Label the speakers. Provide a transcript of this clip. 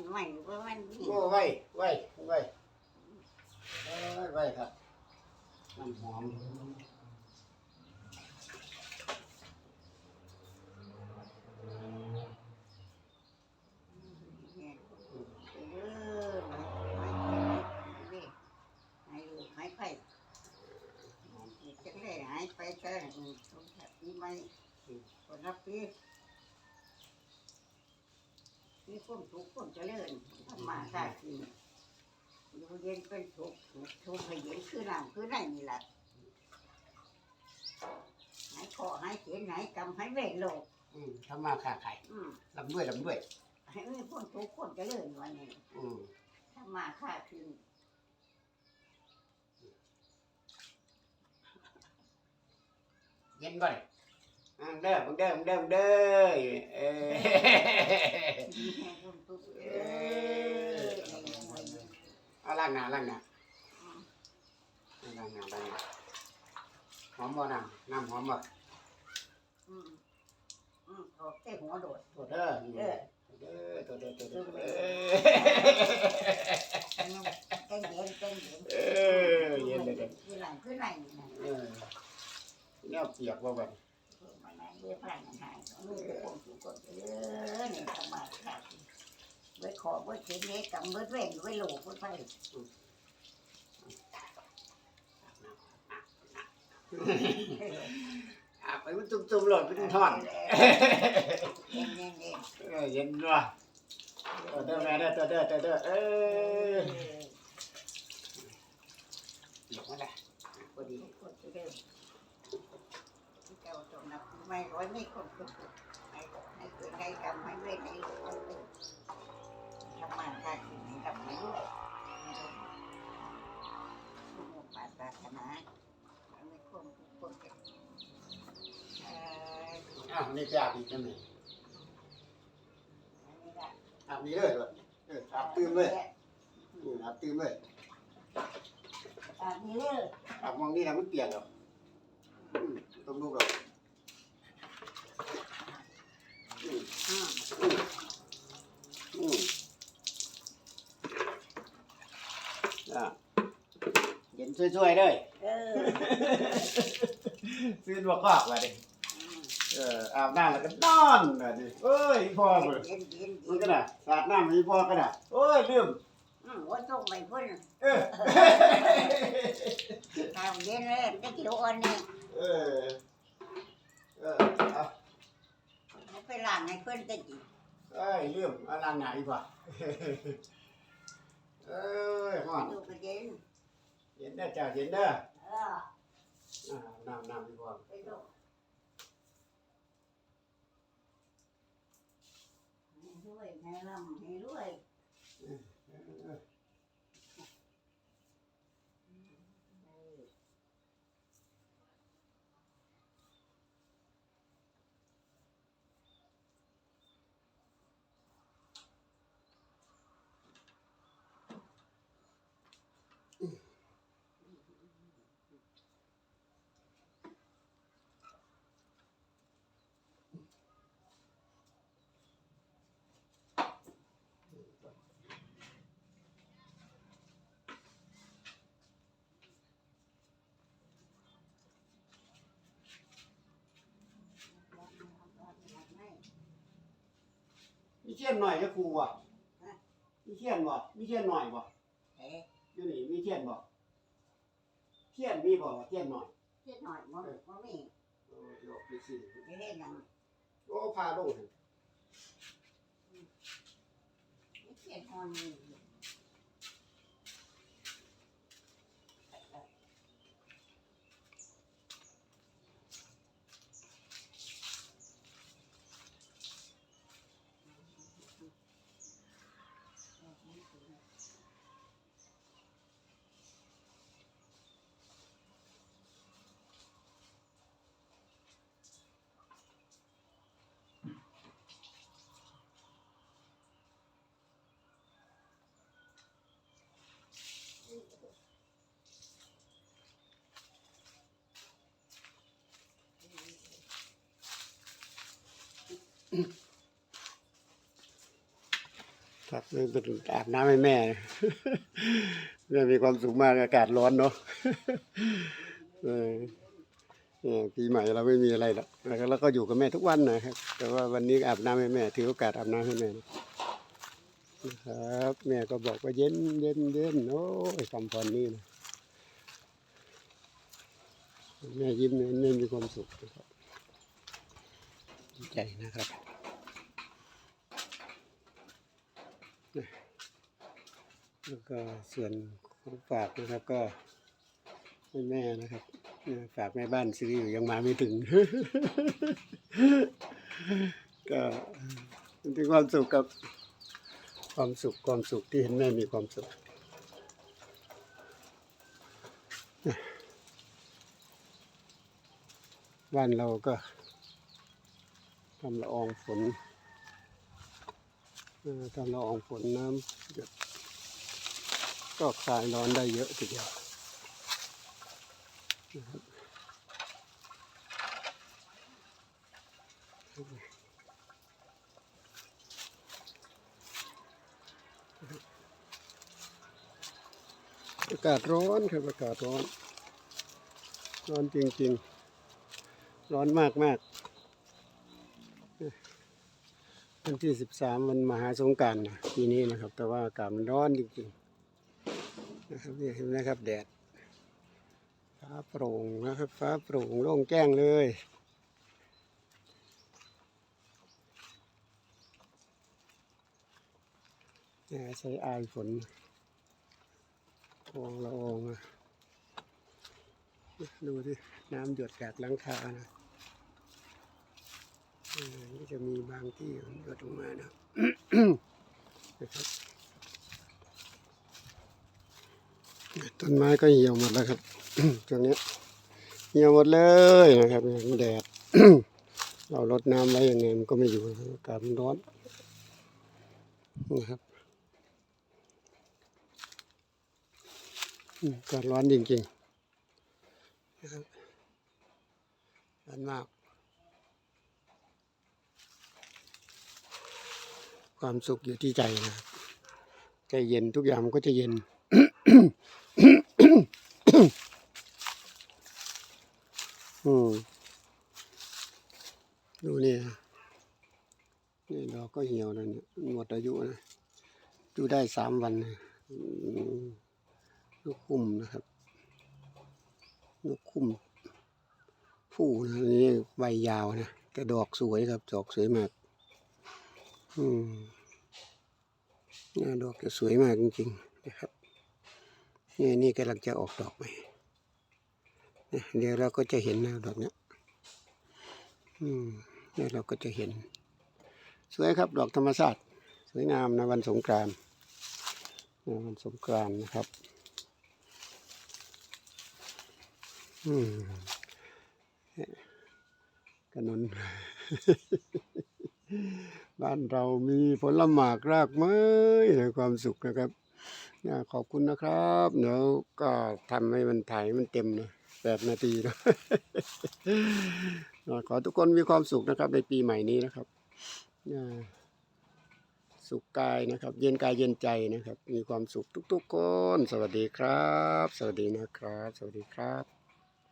Speaker 1: มันใหม่ว่ามันนี่
Speaker 2: โอ้ไว้ไว้ไว้เอ้ยไว้ครับน้ำหอม
Speaker 1: เนี่ยเออหายไปหายลูกหายไปจะได้หายไปเจอสมศักดิ์ปีใหม่คนรับ ปีมีคนทุกคนเจริญทำมาค้ากินอยู่เย็นเป็นสุขทุกข์ให้เย็นคือน้ำคือไหนนี่แหละหายคอหายเขียนหายกำหายเวทโลก
Speaker 2: อืมทำมาค้าขาย
Speaker 1: อืม
Speaker 2: ลำด้วยลำด้วย
Speaker 1: ให้มีคนทุกคนเจริญวันนี้
Speaker 2: อืม
Speaker 1: ทำมาค้ากิน
Speaker 2: เย็นก่อนอ่า เด้อมึงเด้อมึงเด้อมึงเด้อเอ
Speaker 1: อ
Speaker 2: เอาล้างหน้าล้างหน้าล้างหน้าล้างหน้าหอมบ่น้ำน้ำหอมบ่
Speaker 1: อืมอืมถอดเต้หัวโดด
Speaker 2: ตัวเด้อนี่
Speaker 1: เออ
Speaker 2: เด้อตัวเด้อตัวเด้อเอ
Speaker 1: เต้นเย็นเต้นเย็น
Speaker 2: อเย็นเลยเด้อ
Speaker 1: คือหลังคือไหน
Speaker 2: เออแนวเปียกบ่บัด
Speaker 1: มันนั่น เรียกพลังหายมีแต่คนทุกคนเออเนี่ยทำมาธิไว้ขอไว้เขียนเล็กกับไว้เว้นไว้หลไว้ไป
Speaker 2: อาไปมันตุ่มๆหลดเป็นทอด
Speaker 1: เย็นเย็นเย็น
Speaker 2: เออเย็นว่ะตัวเด้อแม่เด้อตัวเด้อตัวเด้อเออหลงมาละพอดี
Speaker 1: คนจะเดินเจ้าจงนับ ไม่ร้อยไม่คนทุกคนให้ให้เกิดให้กรรมให้เวรให้โหลทำมาค้ากินให้กับไม่รู้ทุกหมดปาปรารถนาไม่คนทุกคนเอ้า
Speaker 2: วนี่จะอาบอีกแล้วนี่
Speaker 1: อันนี้ละ
Speaker 2: อาบนี่เลยเหรอเอออาบตื่มเลยอืมอาบตื่มเลย
Speaker 1: อันนี้เลย
Speaker 2: อาบมองนี่นะมันเปลี่ยกหรอต้องดูหรอม
Speaker 1: อืม
Speaker 2: อืมอืมอะเย็น ช่วยๆเลย
Speaker 1: เออ
Speaker 2: ซื้อลวกกอกมาดิเอออาบน้ำแล้วก็นอนน่ะดิเอ้ยพ่อเบิด
Speaker 1: เย็นเย็น
Speaker 2: มันก็น่ะสาดน้ำให้พ่อก็น่ะโอ้ยลืม
Speaker 1: อืมว่าต้องไปพุ่น
Speaker 2: เออ
Speaker 1: ทำเย็นเลยได้กิโลอันนี้
Speaker 2: เออเออเอา
Speaker 1: เอาไปล้างให้เพิ่นได้กิน
Speaker 2: เอ้ยลืมเอาล้างหน้าอีกว่ะเอ้ยฮ้อน
Speaker 1: ดูก็เย็น
Speaker 2: เย็นเด้อจ้าเย็นเด้อ
Speaker 1: เออ
Speaker 2: อ่าน้ำน้ำอีกว่ะ
Speaker 1: ไปดูให้รวยให้ร่ำให้รวย
Speaker 2: เออเออ มี เทียนหน่อยจะครูว่ะมีเทียนบ่มีเทียนหน่อยบ่
Speaker 1: เอ๊ะ
Speaker 2: อยู่นี่มีเทียนบ่เทียนมีบ่เทียนหน่อย
Speaker 1: เฮ็ดหน่อยบ่บ่มี
Speaker 2: โอ้ยโลกไปสิ
Speaker 1: จะเฮ็ดหยัง
Speaker 2: โอ้พาลงหั่น
Speaker 1: เฮ็ดหอนนี่
Speaker 2: ครับนี่เป็นอาบน้ำให้แม่แม่ยมีความสุขมากอากาศร้อนเนาะเออปีใหม่เราไม่มีอะไรหรอกแล้วก็อยู่กับแม่ทุกวันนะครับ แต่ว่าวันนี้อาบน้ำให้แม่ ถือโอกาสอาบน้ำให้แม่นะครับ แม่ก็บอกว่าเย็นเย็นเย็นโอ้ยคำพรนี้นะแม่ยิ้มเนี่ยแม่มีความสุขนะครับดีใจนะครับ แล้วก็ส่วนของฝากนะครับก็แม่นะครับฝากแม่บ้านซื้ออยู่ยังมาไม่ถึง ก็เป็นความสุขกับความสุขความสุขที่เห็นแม่มีความสุขบ้านเราก็ทำละอองฝนทำละอองฝนน้ำหยด ก็คลายร้อนได้เยอะทีเดียวนะครับอากาศร้อนครับอากาศร้อน ร้อนจริงๆ ร้อนมากมากวันที่สิบสามวันมหาสงการนะปีนี้นะครับ แต่ว่าอากาศมันร้อนจริงๆ นะครับนี่เห็นไหมครับแดดฟ้าโปร่งนะครับ ฟ้าโปร่งโล่งแจ้งเลยนี่ใช้อายฝนองละอองดูที่น้ำหยดจากหลังคานะนี่จะมีบางที่มันหยดลงมานะนะครับ ต้นไม้ก็เหี่ยวหมดแล้วครับช่วงนี้เหี่ยวหมดเลยนะครับเนี่ยแดดเราลดน้ำไว้ยังไงมันก็ไม่อยู่อากาศมันร้อนนะครับอากาศร้อนจริงๆนะครับร้อนมาก ความสุขอยู่ที่ใจนะใจเย็นทุกอย่างมันก็จะเย็น อืมดูนี่นี่ดอกก็เหี่ยวแล้วเนี่ยหมดอายุนะดูได้สามวันนะลูกคุ้มนะครับลูกคุ้มผู้นะนี่ใบยาวนะแต่ดอกสวยครับ ดอกสวยมาก อืมเนี่ยดอกจะสวยมากจริงๆนะครับ นี่นี่กำลังจะออกดอกใหม่เดี๋ยวเราก็จะเห็นนะดอกเนี้ยอืมเดี๋ยวเราก็จะเห็น สวยครับดอกธรรมชาติสวยงามในวันสงกรานต์ในวันสงกรานต์นะครับ อืมกระนนบ้านเรามีผลหมากรากไม้ในความสุขนะครับ ขอบคุณนะครับเดี๋ยวก็ทำให้มันถ่ายมันเต็มนะแปดนาทีนะนะขอทุกคนมีความสุขนะครับในปีใหม่นี้นะครับนะสุขกายนะครับ เย็นกายเย็นใจนะครับ มีความสุขทุกๆคน สวัสดีครับ สวัสดีนะครับ สวัสดีครับ